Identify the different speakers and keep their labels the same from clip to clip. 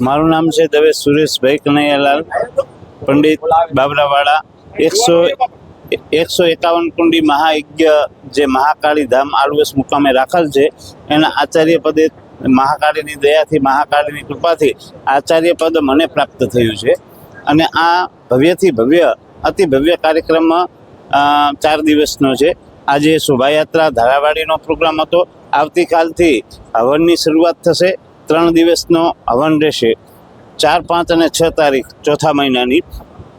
Speaker 1: મારું નામ છે દવે સુરેશભાઈ કનૈયાલાલ, પંડિત બાબરાવાડા એકસો એકસો એકાવન કુંડી મહાયજ્ઞ જે મહાકાળી ધામ આલવસ મુકામે રાખેલ છે. એના આચાર્ય પદે મહાકાળીની દયાથી, મહાકાળીની કૃપાથી આચાર્ય પદ મને પ્રાપ્ત થયું છે. અને આ ભવ્યથી ભવ્ય, અતિ ભવ્ય કાર્યક્રમ ચાર દિવસનો છે. આજે શોભાયાત્રા ધારાવાડીનો પ્રોગ્રામ હતો. આવતીકાલથી હવનની શરૂઆત થશે. ત્રણ દિવસનો હવન રહેશે. ચાર, પાંચ અને છ તારીખ ચોથા મહિનાની.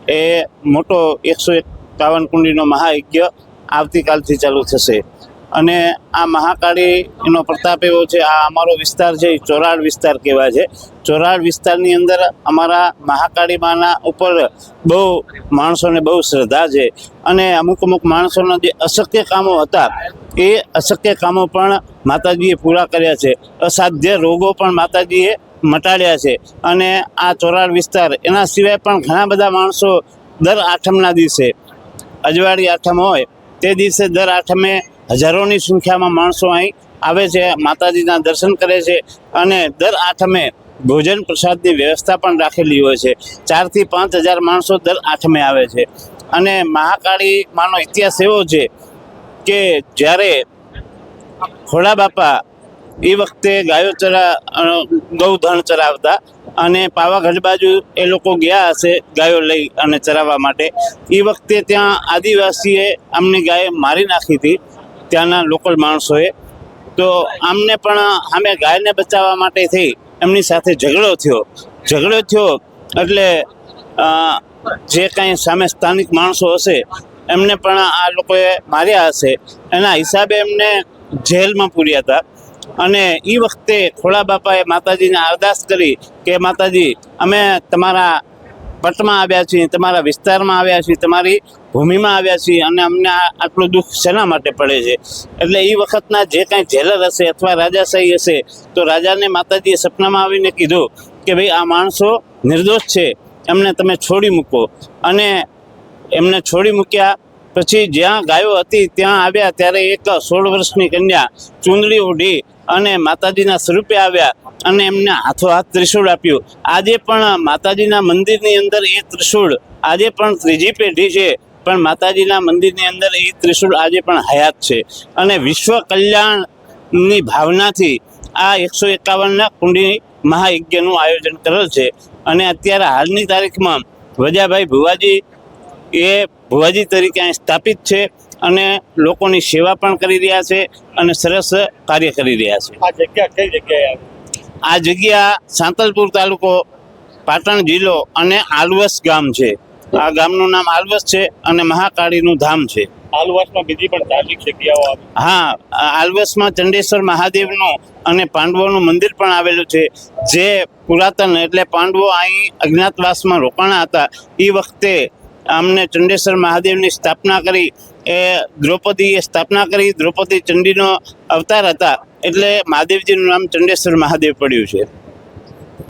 Speaker 1: એ મોટો એકસો એકાવન કુંડીનો મહાયજ્ઞ આવતીકાલથી ચાલુ થશે. અને આ મહાકાળીનો પ્રતાપ એવો છે, આ અમારો વિસ્તાર છે, એ ચોરાડ વિસ્તાર કહેવાય છે. ચોરાડ વિસ્તારની અંદર અમારા મહાકાળી માના ઉપર બહુ માણસોને બહુ શ્રદ્ધા છે. અને અમુક અમુક માણસોના જે અશક્ય કામો હતા એ અશક્ય કામો પણ માતાજીએ પૂરા કર્યા છે. અસાધ્ય રોગો પણ માતાજીએ મટાડ્યા છે. અને આ ચોરાડ વિસ્તાર, એના સિવાય પણ ઘણા બધા માણસો દર આઠમના દિવસે, અજવાળી આઠમ હોય, તે દિવસે દર આઠમે હજારોની સંખ્યામાં માણસો અહીં આવે છે, માતાજીના દર્શન કરે છે અને દર આઠમે ભોજન પ્રસાદની વ્યવસ્થા પણ રાખેલી હોય છે. ચારથી પાંચ હજાર માણસો દર આઠમે આવે છે. અને મહાકાળી માનો ઇતિહાસ એવો છે કે જ્યારે ખોડા બાપા એ વખતે ગાયો ચરા ગૌધણ ચરાવતા અને પાવાગઢ બાજુ એ લોકો ગયા હશે ગાયો લઈ અને ચરાવવા માટે. એ વખતે ત્યાં આદિવાસીએ આમની ગાય મારી નાખી હતી, ત્યાંના લોકલ માણસોએ. તો આમને પણ અમે ગાયને બચાવવા માટે થઈ, એમની સાથે ઝઘડો થયો. ઝઘડો થયો એટલે જે કાંઈ સામે સ્થાનિક માણસો હશે એમને પણ આ લોકોએ માર્યા હશે. એના હિસાબે એમને જેલમાં પૂર્યા હતા. અને એ વખતે ખોળા બાપાએ માતાજીને અરદાસ કરી કે, માતાજી, અમે તમારા પટમાં આવ્યા છીએ, તમારા વિસ્તારમાં આવ્યા છીએ, તમારી ભૂમિમાં આવ્યા છીએ અને અમને આટલું દુઃખ શેના માટે પડે છે? એટલે એ વખતના જે કાંઈ જેલર હશે અથવા રાજાશાહી હશે, તો રાજાને માતાજીએ સપનામાં આવીને કીધું કે, ભાઈ, આ માણસો નિર્દોષ છે. એમને તમે છોડી મૂકો. અને એમને છોડી મૂક્યા. પછી જ્યાં ગાયો હતી ત્યાં આવ્યા ત્યારે એક સોળ વર્ષની કન્યા ચૂંદડી ઓઢી અને માતાજીના સ્વરૂપે આવ્યા અને એમને હાથો હાથ ત્રિશૂળ આપ્યું. આજે પણ માતાજીના મંદિરની અંદર એ ત્રિશૂળ આજે પણ ત્રીજી પેઢી છે, પણ માતાજીના મંદિરની અંદર એ ત્રિશૂળ આજે પણ હયાત છે. અને વિશ્વ કલ્યાણની ભાવનાથી આ એકસો એકાવનના કુંડી મહાયજ્ઞનું આયોજન કરેલ છે. અને અત્યારે હાલની તારીખમાં વજાભાઈ ભુવાજી એ ભુવાજી તરીકે અહીં સ્થાપિત છે અને લોકોની સેવા પણ કરી રહ્યા છે અને સરસ કાર્ય કરી રહ્યા છે.
Speaker 2: આ જગ્યા કઈ જગ્યાએ
Speaker 1: આ જગ્યા સાંતલપુર તાલુકો પાટણ જિલ્લો અને આલવસ ગામ છે. આ ગામનું નામ આલવસ છે અને મહાકાળીનું ધામ છે.
Speaker 2: આલવાસમાં બીજી પણ ધાર્મિક જગ્યાઓ
Speaker 1: હા આલવસમાં ચંડેશ્વર મહાદેવનું અને પાંડવોનું મંદિર પણ આવેલું છે. જે પુરાતન એટલે પાંડવો અહીં અજ્ઞાતવાસમાં રોકાણા હતા. એ વખતે અમને ચંડેશ્વર મહાદેવની સ્થાપના કરી, એ દ્રૌપદીએ સ્થાપના કરી, દ્રૌપદી ચંડીનો અવતાર હતા. એટલે મહાદેવજીનું નામ ચંડેશ્વર મહાદેવ પડ્યું છે.